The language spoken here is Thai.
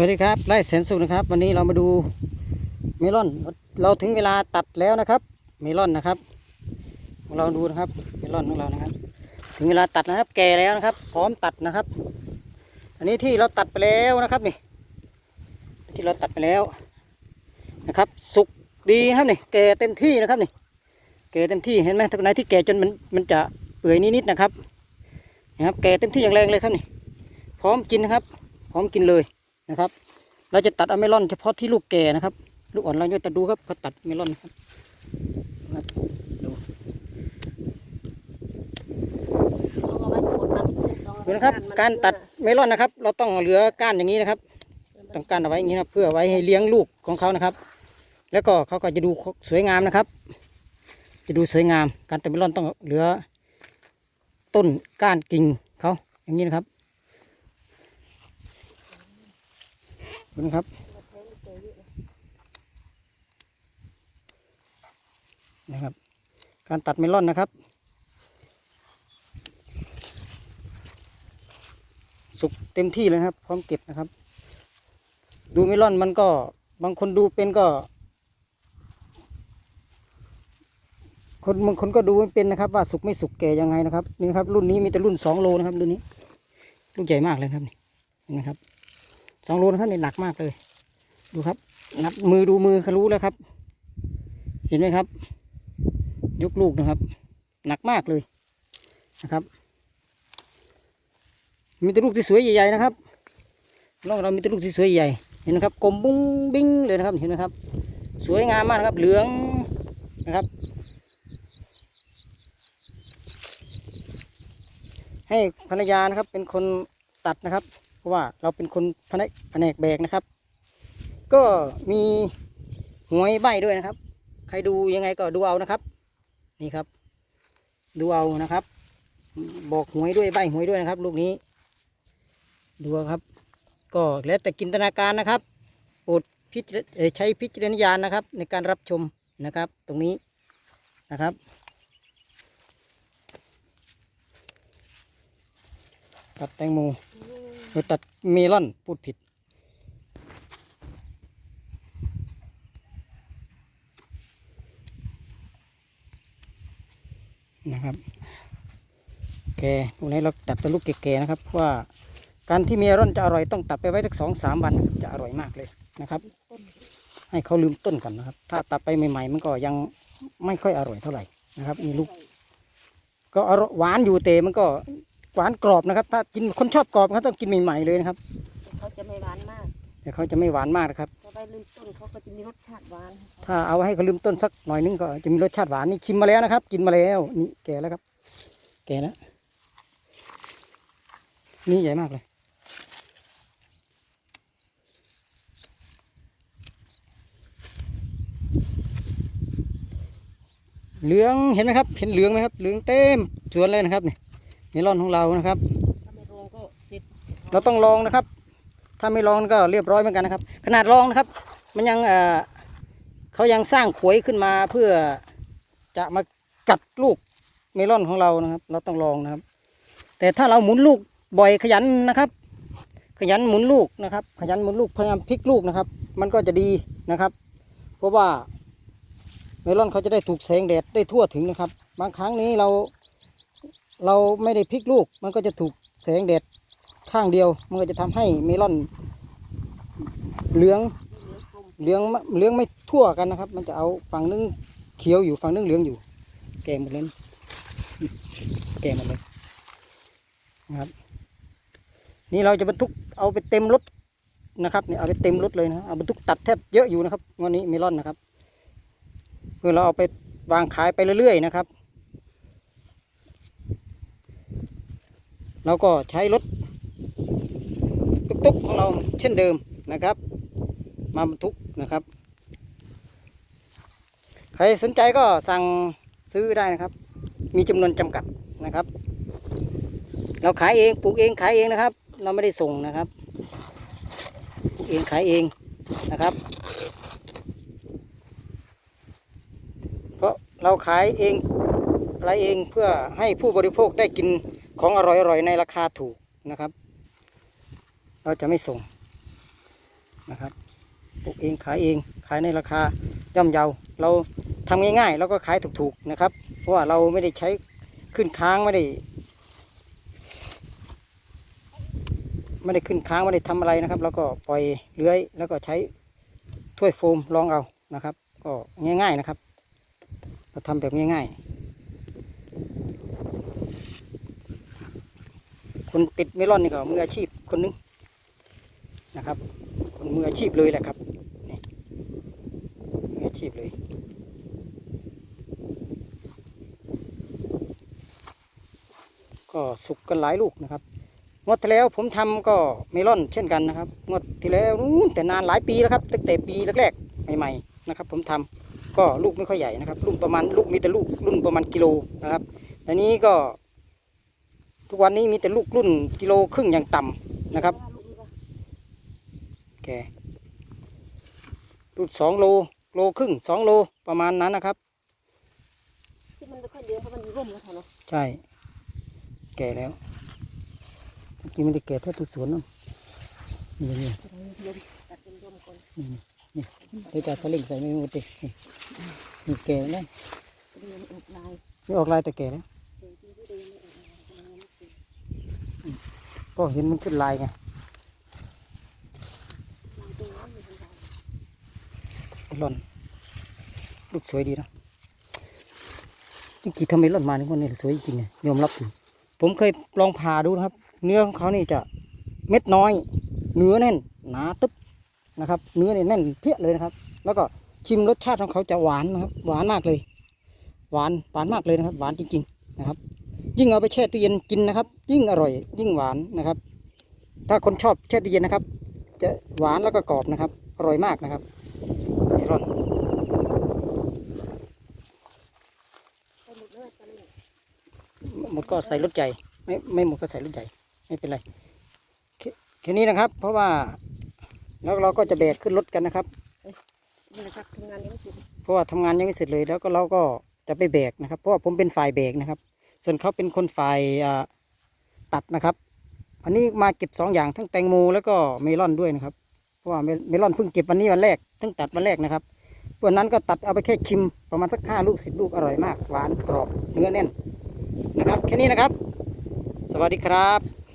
วัสดีครับไร่แสนสุขนะครับ วันนี้เรามาดูเมลอน เราถึงเวลาตัดแล้วนะครับ เมลอนนะครับ เราดูนะครับเมลอนของเรานะครับ ถึงเวลาตัดนะครับ แก่แล้วนะครับ พร้อมตัดนะครับ อันนี้ที่เราตัดไปแล้วนะครับนี่ ที่เราตัดไปแล้วนะครับ สุกดีนะครับนี่แก่เต็มที่นะครับนี่แก่เต็มที่เห็นไหมตรงไหนที่แก่จนมันมันจะเปื่อยนิดๆนะครับนะครับ แก่เต็มที่อย่างแรงเลยครับนี่ พร้อมกินนะครับ พร้อมกินเลย นะครับ เราจะตัดเอาเมลอนเฉพาะที่ลูกแก่นะครับ ลูกอ่อนเราจะตัดดูครับเขาตัดเมลอนนะครับดูดูนะครับ การตัดเมลอนนะครับ เราต้องเหลือก้านอย่างนี้นะครับต้องก้านเอาไว้อย่างนี้นะเพื่อไว้ให้เลี้ยงลูกของเขานะครับ แล้วก็เขาก็จะดูสวยงามนะครับ จะดูสวยงาม การตัดเมลอนต้องเหลือ ต้นก้านกิ่งเขาอย่างนี้นะครับ ดูนะครับนะครับ การตัดเมลอนนะครับ สุกเต็มที่เลยครับ พร้อมเก็บนะครับ ดูเมลอนมันก็บางคนดูเป็นก็ คนบางคนก็ดูไม่เป็นนะครับ ว่าสุกไม่สุกแก่ยังไงนะครับนี่ครับ รุ่นนี้มีแต่รุ่นสองโลนะครับรุ่นนี้ ลูกใหญ่มากเลยครับนี่นไหมครับ สองโลนะครับนี่หนักมากเลย ดูครับ นับมือดูมือเขารู้แล้วครับ เห็นไหมครับ ยกลูกนะครับ หนักมากเลยนะครับ มีแต่ลูกที่สวยใหญ่ๆนะครับนองเรามีแต่ลูกที่สวยใหญ่เห็นไหมครับกลมบุ้งบิ้งเลยนะครับเห็นไหมครับ สวยงามมากครับ เหลืองนะครับ ให้ภรรยานะครับเป็นคนตัดนะครับ ราะว่าเราเป็นคนแผนกแผนกแบกนะครับ ก็มีหวยใบด้วยนะครับ ใครดูยังไงก็ดูเอานะครับ นี่ครับ ดูเอานะครับ บอกหวยด้วยใบหวยด้วยนะครับ ลูกนี้ ดูครับ ก็แล้วแต่จินตนาการนะครับโปรดพิจใช้พิจารณญาณนะครับ ในการรับชมนะครับ ตรงนี้นะครับตัดแตงโม หรือตัดเมลอนพูดผิด นะครับแกตรงนี้เราตัดเป็นลูกแก่ๆนะครับเพราะว่าการที่เมลอนจะอร่อยต้องตัดไปไว้สักสองสามวันจะอร่อยมากเลยนะครับ ให้เขาลืมต้นกันนะครับ ถ้าตัดไปใหม่ๆมันก็ยังไม่ค่อยอร่อยเท่าไหร่นะครับ มีลูก ก็อร่อยหวานอยู่แต่มันก็ หวานกรอบนะครับ ถ้ากินคนชอบกรอบเขาต้องกินใหม่ๆเลยนะครับเขาจะไม่หวานมาก แต่เขาจะไม่หวานมากนะครับถ้าไปลืมต้นเขาก็จะมีรสชาติหวาน ถ้าเอาให้เขาลืมต้นสักหน่อยนึงก็จะมีรสชาติหวานนี่ชิมมาแล้วนะครับ กินมาแล้วนี่แก่แล้วครับ แก่แล้วนี่ใหญ่มากเลยเหลืองเห็นไหมครับ เห็นเหลืองไหมครับ เหลืองเต็มสวนเลยนะครับนี่ เมลอนของเรานะครับ ถ้าไม่รวงก็เสร็จเราต้องลองนะครับ ถ้าไม่ลองก็เรียบร้อยเหมือนกันนะครับ ขนาดลองนะครับ มันยังเอ่อเขายังสร้างขวยขึ้นมาเพื่อจะมากัดลูกเมลอนของเรานะครับ เราต้องลองนะครับ แต่ถ้าเราหมุนลูกบ่อยขยันนะครับ ขยันหมุนลูกนะครับ ขยันหมุนลูกพยายามพลิกลูกนะครับ มันก็จะดีนะครับ เพราะว่าเมลอนเขาจะได้ถูกแสงแดดได้ทั่วถึงนะครับ บางครั้งนี้เรา เราไม่ได้พลิกลูก มันก็จะถูกแสงแดดข้างเดียว มันก็จะทำให้เมลอนเหลืองเหลืองเหลืองไม่ทั่วกันนะครับ มันจะเอาฝั่งนึงเขียวอยู่ฝั่งนึงเหลืองอยู่ แก่หมดเลยแก่หมดเลยนะครับ นี่เราจะบรรทุกเอาไปเต็มรถนะครับเนี่ยเอาไปเต็มรถเลยนะเอาบรรทุกตัดแทบเยอะอยู่นะครับวันนี้เมลอนนะครับเพื่อเราเอาไปวางขายไปเรื่อยๆนะครับ เราก็ใช้รถตุ๊กๆของเราเช่นเดิมนะครับ มาบรรทุกนะครับ ใครสนใจก็สั่งซื้อได้นะครับ มีจำนวนจำกัดนะครับ เราขายเองปลูกเองขายเองนะครับ เราไม่ได้ส่งนะครับปลูกเองขายเองนะครับ เพราะเราขายเองอะไรเองเพื่อให้ผู้บริโภคได้กิน ของอร่อยๆในราคาถูกนะครับ เราจะไม่ส่งนะครับปลูกเองขายเองขายในราคาย่อมเยา เราทำง่ายๆแล้วก็ขายถูกๆนะครับ เพราะว่าเราไม่ได้ใช้ขึ้นค้างไม่ได้ไม่ได้ขึ้นค้างไม่ได้ทำอะไรนะครับ แล้วก็ปล่อยเลื้อย แล้วก็ใช้ถ้วยโฟมรองเอานะครับ ก็ง่ายๆนะครับ เราทำแบบง่ายๆ คนติดเมลอนนี่ก็มืออาชีพคนหนึงนะครับ คนมืออาชีพเลยแหละครับนี่มืออาชีพเลยก็สุกกันหลายลูกนะครับงวดที่แล้วผมทำก็เมลอนเช่นกันนะครับงวดที่แล้วนู้นแต่นานหลายปีแล้วครับตั้งแต่ปีแรกๆใหม่ๆนะครับ ผมทำก็ลูกไม่ค่อยใหญ่นะครับ ลูกประมาณลูกมีแต่ลูกรุ่นประมาณกิโลนะครับแต่นี้ก็ ทุกวันนี้มีแต่ลูกรุ่นกิโลครึ่งอย่างต่ำนะครับว่าลูกนี้ว่าแกรุ่นสองโลโลครึ่งสองโลประมาณนั้นนะครับที่มันไม่ค่อยเลี้ยงเพราะมันอยู่ร่มแล้วค่ะเนาะใช่ แก่แล้วเมื่อกี้ไม่ได้แก่เท่าตัวสวนนั่นนี่นี่ลมตัดเป็นร่มก่อนนี่นี่เดี๋ยวจะสลิงใส่ไม่หมดดินี่นี่แก่แล้วเรียนออกลายนี่ออกลายแต่แก่แล้ว ก็เห็นมันขึ้นลายไงล่นลอนลูกสวยดีนะจริงๆทำไมลอนมาในคนนี้สวยจริงๆยอมรับอยู่ผมเคยลองผ่าดูนะครับ เนื้อของเขานี่จะเม็ดน้อย เนื้อแน่นหนาตึ๊บนะครับ เนื้อเนี่ยแน่นเพี้ยเลยนะครับ แล้วก็ชิมรสชาติของเขาจะหวานนะครับ หวานมากเลย หวานหวานมากเลยนะครับ หวานจริง ๆ นะครับ ยิ่งเอาไปแช่ตู้เย็นกินนะครับ ยิ่งอร่อย ยิ่งหวานนะครับ ถ้าคนชอบแช่ตู้เย็นนะครับ จะหวานแล้วก็กรอบนะครับ อร่อยมากนะครับเมลอนไปหมดเลยตอนนี้หมดก็ใส่รถใหญ่ไม่ไม่หมดก็ใส่รถใหญ่ไม่เป็นไรแค่แค่นี้นะครับ เพราะว่าแล้วเราก็จะแบกขึ้นรถกันนะครับนี่นะครับทำงานยังไม่เสร็จเพราะว่าทำงานยังไม่เสร็จเลยแล้วก็เราก็จะไปแบกนะครับ เพราะว่าผมเป็นฝ่ายแบกนะครับ ส่วนเขาเป็นคนฝ่ายตัดนะครับ อันนี้มาเก็บสองอย่างทั้งแตงโมแล้วก็เมลอนด้วยนะครับ เพราะว่าเมลอนเพิ่งเก็บวันนี้วันแรกเพิ่งตัดวันแรกนะครับวันนั้นก็ตัดเอาไปแค่คิมประมาณสักห้าลูกสิบลูกอร่อยมาก หวานกรอบเนื้อแน่นนะครับ แค่นี้นะครับ สวัสดีครับ